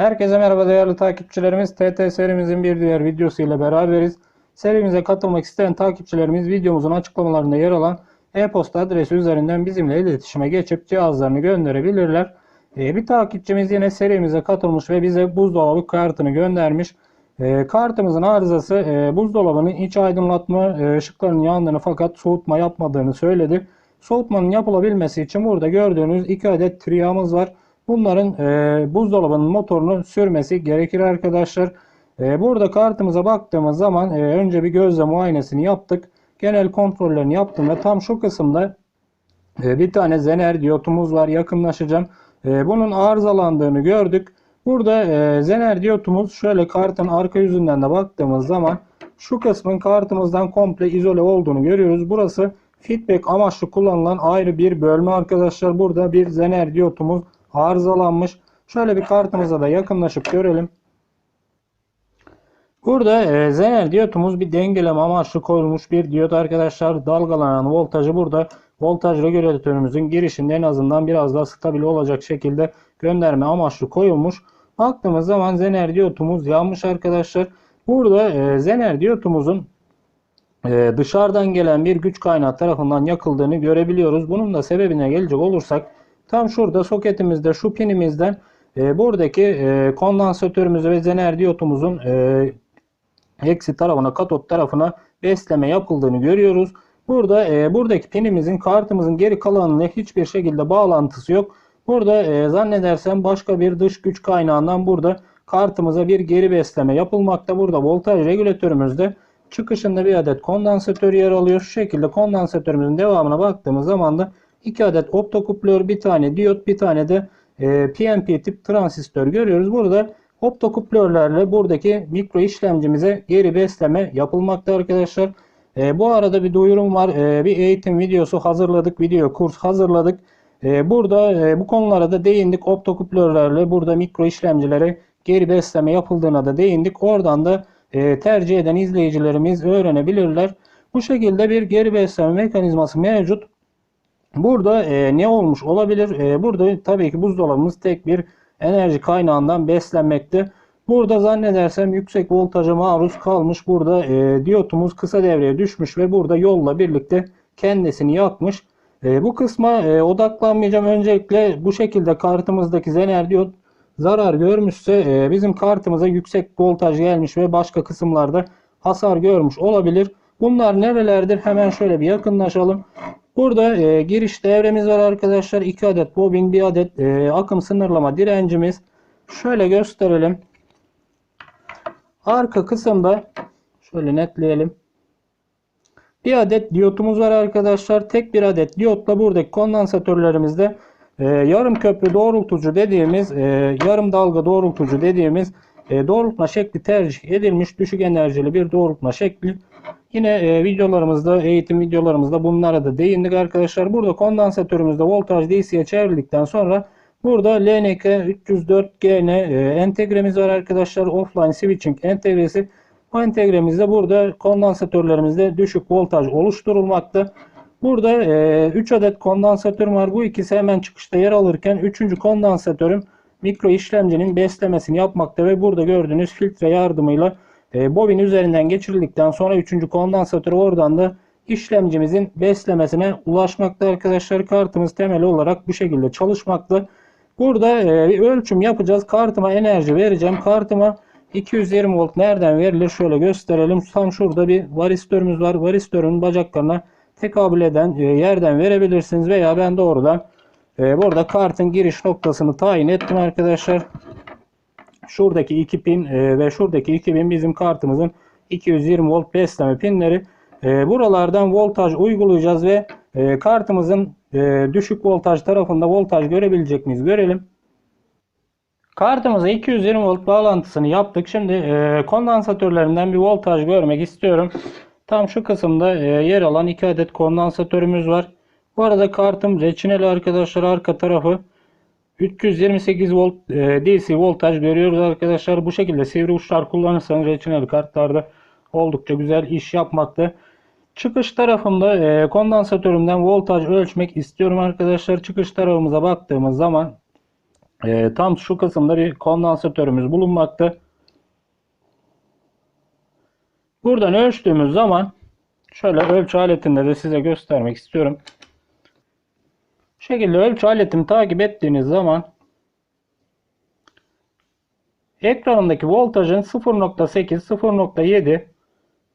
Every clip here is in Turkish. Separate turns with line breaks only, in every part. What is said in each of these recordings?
Herkese merhaba değerli takipçilerimiz. TT serimizin bir diğer videosu ile beraberiz. Serimize katılmak isteyen takipçilerimiz videomuzun açıklamalarında yer alan e-posta adresi üzerinden bizimle iletişime geçip cihazlarını gönderebilirler. Ee, bir takipçimiz yine serimize katılmış ve bize buzdolabı kartını göndermiş. Ee, kartımızın arızası e, buzdolabının iç aydınlatma e, ışıklarının yandığını fakat soğutma yapmadığını söyledi. Soğutmanın yapılabilmesi için burada gördüğünüz iki adet triyamız var. Bunların e, buzdolabının motorunu sürmesi gerekir arkadaşlar. E, burada kartımıza baktığımız zaman e, önce bir gözle muayenesini yaptık. Genel kontrollerini yaptım ve tam şu kısımda e, bir tane zener diyotumuz var. Yakınlaşacağım. E, bunun arızalandığını gördük. Burada e, zener diyotumuz şöyle kartın arka yüzünden de baktığımız zaman şu kısmın kartımızdan komple izole olduğunu görüyoruz. Burası feedback amaçlı kullanılan ayrı bir bölme arkadaşlar. Burada bir zener diyotumuz arızalanmış. Şöyle bir kartımıza da yakınlaşıp görelim. Burada e, zener diyotumuz bir dengeleme amaçlı koyulmuş bir diyot arkadaşlar. Dalgalanan voltajı burada voltaj regülatörümüzün girişinde en azından biraz daha stabil olacak şekilde gönderme amaçlı koyulmuş. Baktığımız zaman zener diyotumuz yanmış arkadaşlar. Burada e, zener diyotumuzun e, dışarıdan gelen bir güç kaynağı tarafından yakıldığını görebiliyoruz. Bunun da sebebine gelecek olursak tam şurada soketimizde şu pinimizden e, buradaki e, kondansatörümüzü ve zener diyotumuzun e, eksi tarafına katot tarafına besleme yapıldığını görüyoruz. Burada e, buradaki pinimizin kartımızın geri kalanıyla hiçbir şekilde bağlantısı yok. Burada e, zannedersem başka bir dış güç kaynağından burada kartımıza bir geri besleme yapılmakta. Burada voltaj regülatörümüzde çıkışında bir adet kondansatör yer alıyor. Şu şekilde kondansatörümüzün devamına baktığımız zaman da iki adet optokuplör, bir tane diyot, bir tane de e, PNP tip transistör görüyoruz. Burada optokuplörlerle buradaki mikro işlemcimize geri besleme yapılmakta arkadaşlar. E, bu arada bir duyurum var. E, bir eğitim videosu hazırladık. Video kurs hazırladık. E, burada e, bu konulara da değindik. Optokuplörlerle burada mikro işlemcilere geri besleme yapıldığına da değindik. Oradan da e, tercih eden izleyicilerimiz öğrenebilirler. Bu şekilde bir geri besleme mekanizması mevcut. Burada e, ne olmuş olabilir? E, burada tabii ki buzdolabımız tek bir enerji kaynağından beslenmekte. Burada zannedersem yüksek voltaja maruz kalmış. Burada e, diyotumuz kısa devreye düşmüş ve burada yolla birlikte kendisini yakmış. E, bu kısma e, odaklanmayacağım. Öncelikle bu şekilde kartımızdaki zener diyot zarar görmüşse e, bizim kartımıza yüksek voltaj gelmiş ve başka kısımlarda hasar görmüş olabilir. Bunlar nerelerdir? Hemen şöyle bir yakınlaşalım. Burada e, giriş devremiz var arkadaşlar. 2 adet bobin, bir adet e, akım sınırlama direncimiz. Şöyle gösterelim. Arka kısımda şöyle netleyelim. Bir adet diyotumuz var arkadaşlar. Tek bir adet diyotla buradaki kondansatörlerimizde e, yarım köprü doğrultucu dediğimiz, e, yarım dalga doğrultucu dediğimiz e, doğrultma şekli tercih edilmiş. Düşük enerjili bir doğrultma şekli. Yine e, videolarımızda, eğitim videolarımızda bunlara da değindik arkadaşlar. Burada kondansatörümüzde voltaj DC'ye çevrildikten sonra burada LNK 304GN e, entegremiz var arkadaşlar. Offline switching entegresi. Bu entegremizde burada kondansatörlerimizde düşük voltaj oluşturulmakta. Burada 3 e, adet kondansatörüm var. Bu ikisi hemen çıkışta yer alırken 3. kondansatörüm mikro işlemcinin beslemesini yapmakta ve burada gördüğünüz filtre yardımıyla e, bobin üzerinden geçirildikten sonra 3. kondansatör oradan da işlemcimizin beslemesine ulaşmakta arkadaşlar. Kartımız temel olarak bu şekilde çalışmakta. Burada e, bir ölçüm yapacağız. Kartıma enerji vereceğim. Kartıma 220 volt nereden verilir? Şöyle gösterelim. Tam şurada bir varistörümüz var. Varistörün bacaklarına tekabül eden e, yerden verebilirsiniz veya ben doğrudan e, burada kartın giriş noktasını tayin ettim arkadaşlar. Şuradaki iki pin e, ve şuradaki iki pin bizim kartımızın 220 volt besleme pinleri. E, buralardan voltaj uygulayacağız ve e, kartımızın e, düşük voltaj tarafında voltaj görebilecek miyiz görelim. Kartımıza 220 volt bağlantısını yaptık. Şimdi kondansatörlerinden bir voltaj görmek istiyorum. Tam şu kısımda yer alan 2 adet kondansatörümüz var. Bu arada kartım reçineli arkadaşlar arka tarafı 328 volt e, DC voltaj görüyoruz arkadaşlar. Bu şekilde sivri uçlar kullanırsanız reçineli kartlarda oldukça güzel iş yapmakta. Çıkış tarafında e, kondansatörümden voltaj ölçmek istiyorum arkadaşlar. Çıkış tarafımıza baktığımız zaman e, tam şu kısımda bir kondansatörümüz bulunmakta. Buradan ölçtüğümüz zaman şöyle ölçü aletinde de size göstermek istiyorum. Bu şekilde ölçü aletini takip ettiğiniz zaman ekranındaki voltajın 0.8, 0.7,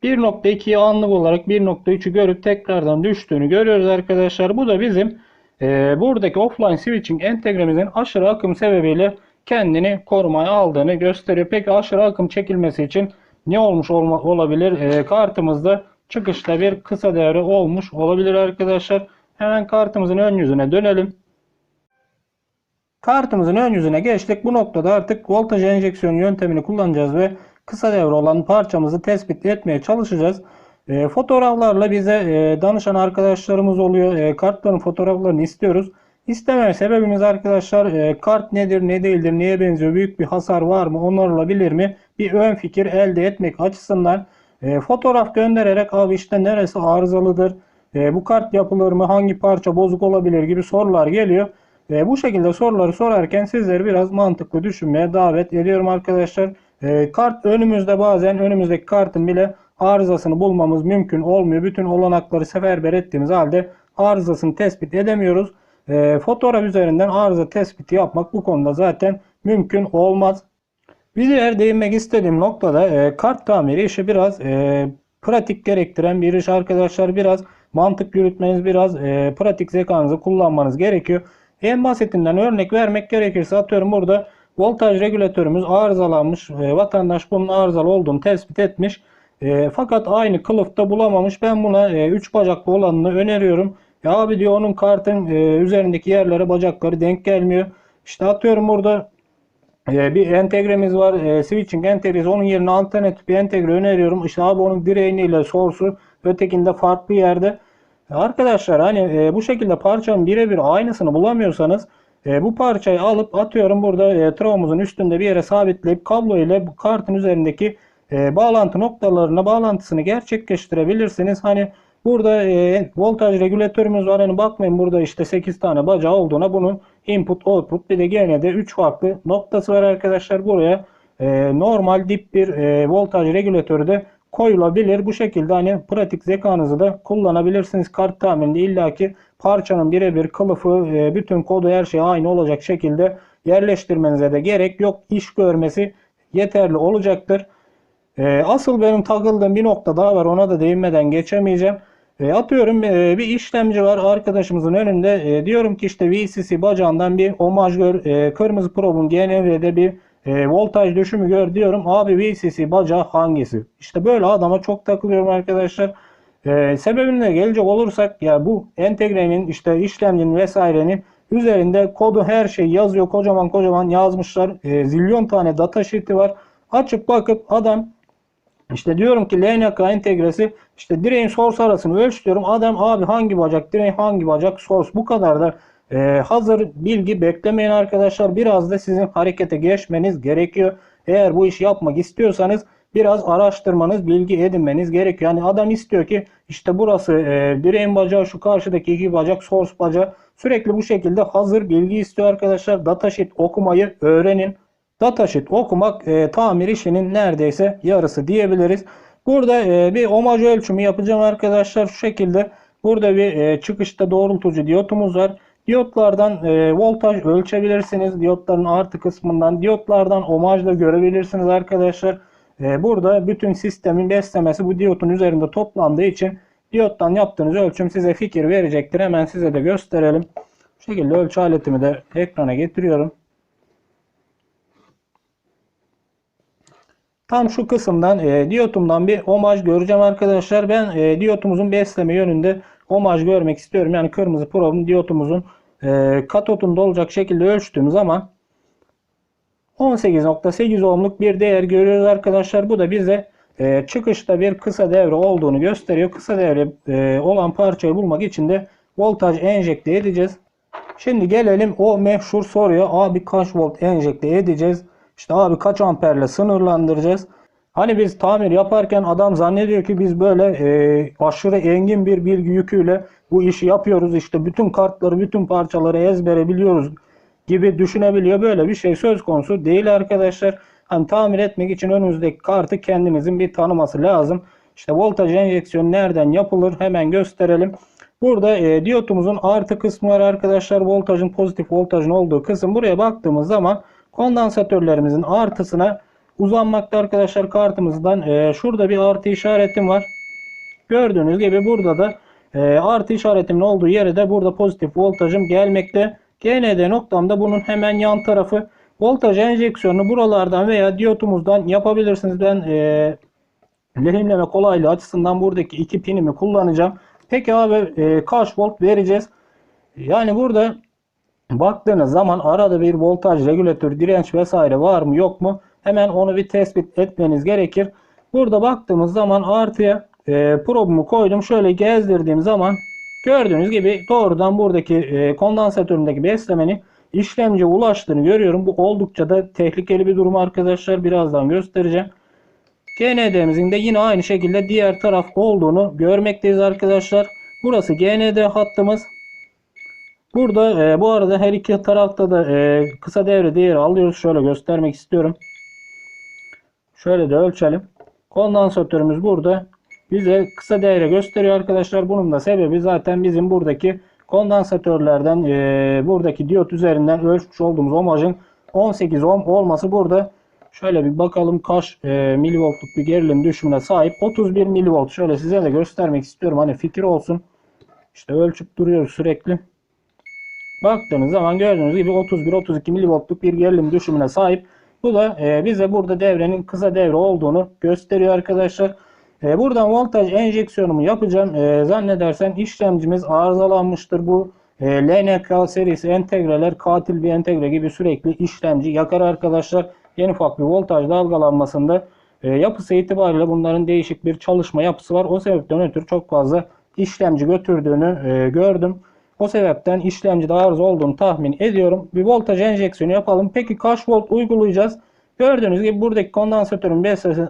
1.2'yi anlık olarak 1.3'ü görüp tekrardan düştüğünü görüyoruz arkadaşlar. Bu da bizim e, buradaki offline switching entegremizin aşırı akım sebebiyle kendini korumaya aldığını gösteriyor. Peki aşırı akım çekilmesi için ne olmuş olma, olabilir? E, kartımızda çıkışta bir kısa devre olmuş olabilir arkadaşlar. Hemen kartımızın ön yüzüne dönelim. Kartımızın ön yüzüne geçtik. Bu noktada artık voltaj enjeksiyon yöntemini kullanacağız ve kısa devre olan parçamızı tespit etmeye çalışacağız. E, fotoğraflarla bize e, danışan arkadaşlarımız oluyor. E, kartların fotoğraflarını istiyoruz. İstememe sebebimiz arkadaşlar e, kart nedir ne değildir neye benziyor büyük bir hasar var mı onarılabilir mi bir ön fikir elde etmek açısından e, fotoğraf göndererek abi işte neresi arızalıdır e, bu kart yapılır mı hangi parça bozuk olabilir gibi sorular geliyor. E, bu şekilde soruları sorarken sizleri biraz mantıklı düşünmeye davet ediyorum arkadaşlar. E, kart önümüzde bazen önümüzdeki kartın bile arızasını bulmamız mümkün olmuyor. Bütün olanakları seferber ettiğimiz halde arızasını tespit edemiyoruz. E, fotoğraf üzerinden arıza tespiti yapmak bu konuda zaten mümkün olmaz. Bir diğer değinmek istediğim noktada e, kart tamiri işi biraz e, pratik gerektiren bir iş arkadaşlar. Biraz mantık yürütmeniz, biraz e, pratik zekanızı kullanmanız gerekiyor. En basitinden örnek vermek gerekirse atıyorum burada voltaj regülatörümüz arızalanmış. E, vatandaş bunun arızalı olduğunu tespit etmiş. E, fakat aynı kılıfta bulamamış. Ben buna 3 e, bacaklı olanını öneriyorum. Ya abi diyor onun kartın e, üzerindeki yerlere bacakları denk gelmiyor. İşte atıyorum burada e, bir entegremiz var. E, switching entegresi. Onun yerine alternatif bir entegre öneriyorum. İşte abi onun direğiniyle source'u ötekinde farklı yerde. Arkadaşlar hani e, bu şekilde parçanın birebir aynısını bulamıyorsanız e, bu parçayı alıp atıyorum burada e, travmamızın üstünde bir yere sabitleyip kablo ile bu kartın üzerindeki e, bağlantı noktalarına bağlantısını gerçekleştirebilirsiniz. Hani burada e, voltaj regülatörümüz var. Hani bakmayın burada işte 8 tane bacağı olduğuna bunun input output bir de gene de 3 farklı noktası var arkadaşlar. Buraya e, normal dip bir e, voltaj regülatörü de koyulabilir. Bu şekilde hani pratik zekanızı da kullanabilirsiniz. Kart tamirinde illaki parçanın birebir kılıfı, e, bütün kodu her şey aynı olacak şekilde yerleştirmenize de gerek yok. İş görmesi yeterli olacaktır. E, asıl benim takıldığım bir nokta daha var. Ona da değinmeden geçemeyeceğim. E, atıyorum bir işlemci var arkadaşımızın önünde. Diyorum ki işte VCC bacağından bir omajgör kırmızı probun GNV'de bir e, voltaj düşümü gör diyorum. Abi VCC bacağı hangisi? İşte böyle adama çok takılıyorum arkadaşlar. E, sebebine gelecek olursak ya bu entegrenin işte işlemcinin vesairenin üzerinde kodu her şey yazıyor. Kocaman kocaman yazmışlar. E, zilyon tane data sheet'i var. Açıp bakıp adam işte diyorum ki LNK entegresi işte direğin source arasını ölç diyorum. Adam abi hangi bacak direğin hangi bacak source bu kadar da ee, hazır bilgi beklemeyin arkadaşlar. Biraz da sizin harekete geçmeniz gerekiyor. Eğer bu işi yapmak istiyorsanız biraz araştırmanız, bilgi edinmeniz gerekiyor. Yani adam istiyor ki işte burası e, direğin bacağı, şu karşıdaki iki bacak, source bacağı. Sürekli bu şekilde hazır bilgi istiyor arkadaşlar. Datasheet okumayı öğrenin. Datasheet okumak e, tamir işinin neredeyse yarısı diyebiliriz. Burada e, bir omaj ölçümü yapacağım arkadaşlar. Şu şekilde burada bir e, çıkışta doğrultucu diyotumuz var. Diyotlardan e, voltaj ölçebilirsiniz. Diyotların artı kısmından diyotlardan omajla görebilirsiniz arkadaşlar. E, burada bütün sistemin beslemesi bu diyotun üzerinde toplandığı için diyottan yaptığınız ölçüm size fikir verecektir. Hemen size de gösterelim. Bu şekilde ölçü aletimi de ekrana getiriyorum. Tam şu kısımdan e, diyotumdan bir omaj göreceğim arkadaşlar. Ben e, diyotumuzun besleme yönünde omaj görmek istiyorum. Yani kırmızı probun diyotumuzun e, katotunda olacak şekilde ölçtüğüm zaman 18.8 ohmluk bir değer görüyoruz arkadaşlar. Bu da bize e, çıkışta bir kısa devre olduğunu gösteriyor. Kısa devre e, olan parçayı bulmak için de voltaj enjekte edeceğiz. Şimdi gelelim o meşhur soruya. Abi kaç volt enjekte edeceğiz? İşte abi kaç amperle sınırlandıracağız? Hani biz tamir yaparken adam zannediyor ki biz böyle e, aşırı engin bir bilgi yüküyle bu işi yapıyoruz. İşte bütün kartları, bütün parçaları ezbere biliyoruz gibi düşünebiliyor. Böyle bir şey söz konusu değil arkadaşlar. Hani tamir etmek için önünüzdeki kartı kendinizin bir tanıması lazım. İşte voltaj enjeksiyonu nereden yapılır hemen gösterelim. Burada e, diyotumuzun artı kısmı var arkadaşlar. Voltajın pozitif voltajın olduğu kısım. Buraya baktığımız zaman kondansatörlerimizin artısına uzanmakta arkadaşlar kartımızdan. E, şurada bir artı işaretim var. Gördüğünüz gibi burada da e, artı işaretimin olduğu yere de burada pozitif voltajım gelmekte. GND noktamda bunun hemen yan tarafı. Voltaj enjeksiyonunu buralardan veya diyotumuzdan yapabilirsiniz. Ben e, lehimleme kolaylığı açısından buradaki iki pinimi kullanacağım. Peki abi e, kaç volt vereceğiz? Yani burada baktığınız zaman arada bir voltaj regülatör, direnç vesaire var mı yok mu? Hemen onu bir tespit etmeniz gerekir. Burada baktığımız zaman artıya e, probumu koydum. Şöyle gezdirdiğim zaman gördüğünüz gibi doğrudan buradaki e, kondansatöründeki beslemenin işlemciye ulaştığını görüyorum. Bu oldukça da tehlikeli bir durum arkadaşlar. Birazdan göstereceğim. GND'mizin de yine aynı şekilde diğer taraf olduğunu görmekteyiz arkadaşlar. Burası GND hattımız. Burada e, bu arada her iki tarafta da e, kısa devre değeri alıyoruz. Şöyle göstermek istiyorum. Şöyle de ölçelim. Kondansatörümüz burada. Bize kısa devre gösteriyor arkadaşlar. Bunun da sebebi zaten bizim buradaki kondansatörlerden e, buradaki diyot üzerinden ölçmüş olduğumuz ohmajın 18 ohm olması burada. Şöyle bir bakalım kaç e, milivoltluk bir gerilim düşümüne sahip. 31 milivolt. Şöyle size de göstermek istiyorum. Hani fikir olsun. İşte ölçüp duruyoruz sürekli. Baktığınız zaman gördüğünüz gibi 31-32 milivoltluk bir gerilim düşümüne sahip. Bu da e, bize burada devrenin kısa devre olduğunu gösteriyor arkadaşlar. E, buradan voltaj enjeksiyonumu yapacağım. E, zannedersem işlemcimiz arızalanmıştır. Bu e, LNK serisi entegreler katil bir entegre gibi sürekli işlemci yakar arkadaşlar. En ufak bir voltaj dalgalanmasında e, yapısı itibariyle bunların değişik bir çalışma yapısı var. O sebepten ötürü çok fazla işlemci götürdüğünü e, gördüm. O sebepten işlemcide arıza olduğunu tahmin ediyorum. Bir voltaj enjeksiyonu yapalım. Peki kaç volt uygulayacağız? Gördüğünüz gibi buradaki kondansatörün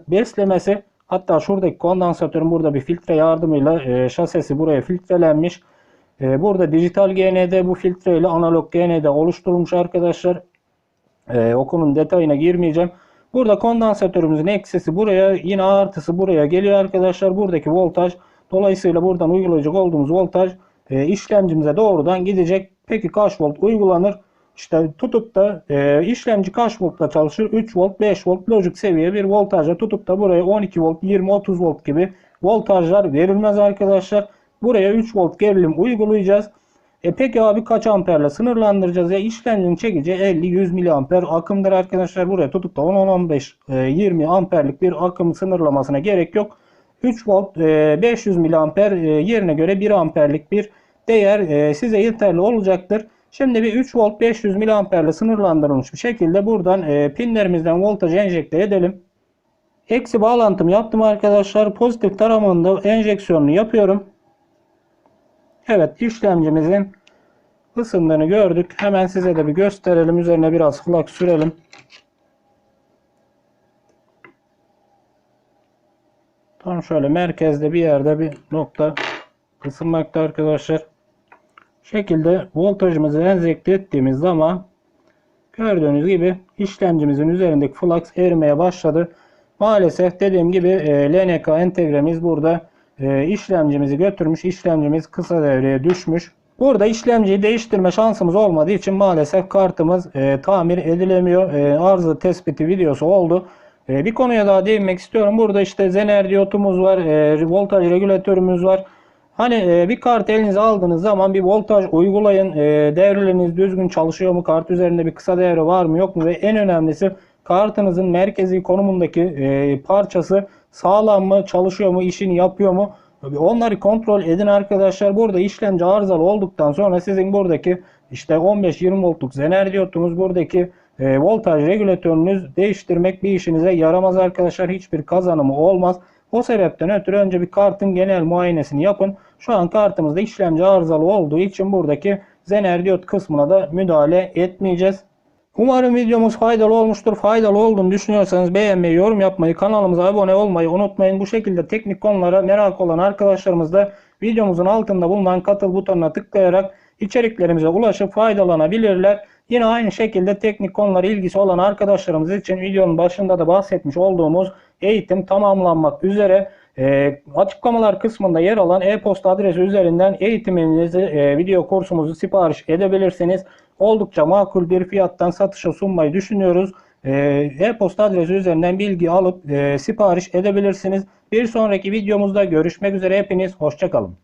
beslemesi, hatta şuradaki kondansatörün burada bir filtre yardımıyla e, şasesi buraya filtrelenmiş. E, burada dijital GND bu filtre ile analog GND oluşturulmuş arkadaşlar. E, okulun detayına girmeyeceğim. Burada kondansatörümüzün eksisi buraya yine artısı buraya geliyor arkadaşlar. Buradaki voltaj dolayısıyla buradan uygulayacak olduğumuz voltaj e, işlemcimize doğrudan gidecek. Peki kaç volt uygulanır? İşte tutup da e, işlemci kaç voltla çalışır? 3 volt, 5 volt lojik seviye bir voltajla tutup da buraya 12 volt, 20, 30 volt gibi voltajlar verilmez arkadaşlar. Buraya 3 volt gerilim uygulayacağız. E peki abi kaç amperle sınırlandıracağız? Ya işlemcinin çekeceği 50-100 miliamper akımdır arkadaşlar. Buraya tutup da 10-15-20 e, amperlik bir akım sınırlamasına gerek yok. 3 volt 500 miliamper e, yerine göre 1 amperlik bir değer e, size yeterli olacaktır. Şimdi bir 3 volt 500 miliamperle sınırlandırılmış bir şekilde buradan pinlerimizden voltaj enjekte edelim. Eksi bağlantımı yaptım arkadaşlar. Pozitif taramanında enjeksiyonunu yapıyorum. Evet işlemcimizin ısındığını gördük. Hemen size de bir gösterelim. Üzerine biraz flak sürelim. Tam şöyle merkezde bir yerde bir nokta ısınmakta arkadaşlar. Şekilde voltajımızı enjekte ettiğimiz zaman gördüğünüz gibi işlemcimizin üzerindeki flux erimeye başladı. Maalesef dediğim gibi e, LNK entegremiz burada e, işlemcimizi götürmüş. İşlemcimiz kısa devreye düşmüş. Burada işlemciyi değiştirme şansımız olmadığı için maalesef kartımız e, tamir edilemiyor. E, tespiti videosu oldu. E, bir konuya daha değinmek istiyorum. Burada işte zener diyotumuz var. E, voltaj regülatörümüz var. Hani e, bir kart elinize aldığınız zaman bir voltaj uygulayın. E, devreleriniz düzgün çalışıyor mu? Kart üzerinde bir kısa devre var mı yok mu? Ve en önemlisi kartınızın merkezi konumundaki parçası sağlam mı? Çalışıyor mu? işini yapıyor mu? Onları kontrol edin arkadaşlar. Burada işlemci arızalı olduktan sonra sizin buradaki işte 15-20 voltluk zener diyotunuz buradaki e, voltaj regülatörünüz değiştirmek bir işinize yaramaz arkadaşlar. Hiçbir kazanımı olmaz. O sebepten ötürü önce bir kartın genel muayenesini yapın. Şu an kartımızda işlemci arızalı olduğu için buradaki zener diyot kısmına da müdahale etmeyeceğiz. Umarım videomuz faydalı olmuştur. Faydalı olduğunu düşünüyorsanız beğenmeyi, yorum yapmayı, kanalımıza abone olmayı unutmayın. Bu şekilde teknik konulara merak olan arkadaşlarımız da videomuzun altında bulunan katıl butonuna tıklayarak içeriklerimize ulaşıp faydalanabilirler. Yine aynı şekilde teknik konulara ilgisi olan arkadaşlarımız için videonun başında da bahsetmiş olduğumuz eğitim tamamlanmak üzere. E, açıklamalar kısmında yer alan e-posta adresi üzerinden eğitiminizi, e, video kursumuzu sipariş edebilirsiniz. Oldukça makul bir fiyattan satışa sunmayı düşünüyoruz. E, E-posta adresi üzerinden bilgi alıp e, sipariş edebilirsiniz. Bir sonraki videomuzda görüşmek üzere hepiniz hoşçakalın.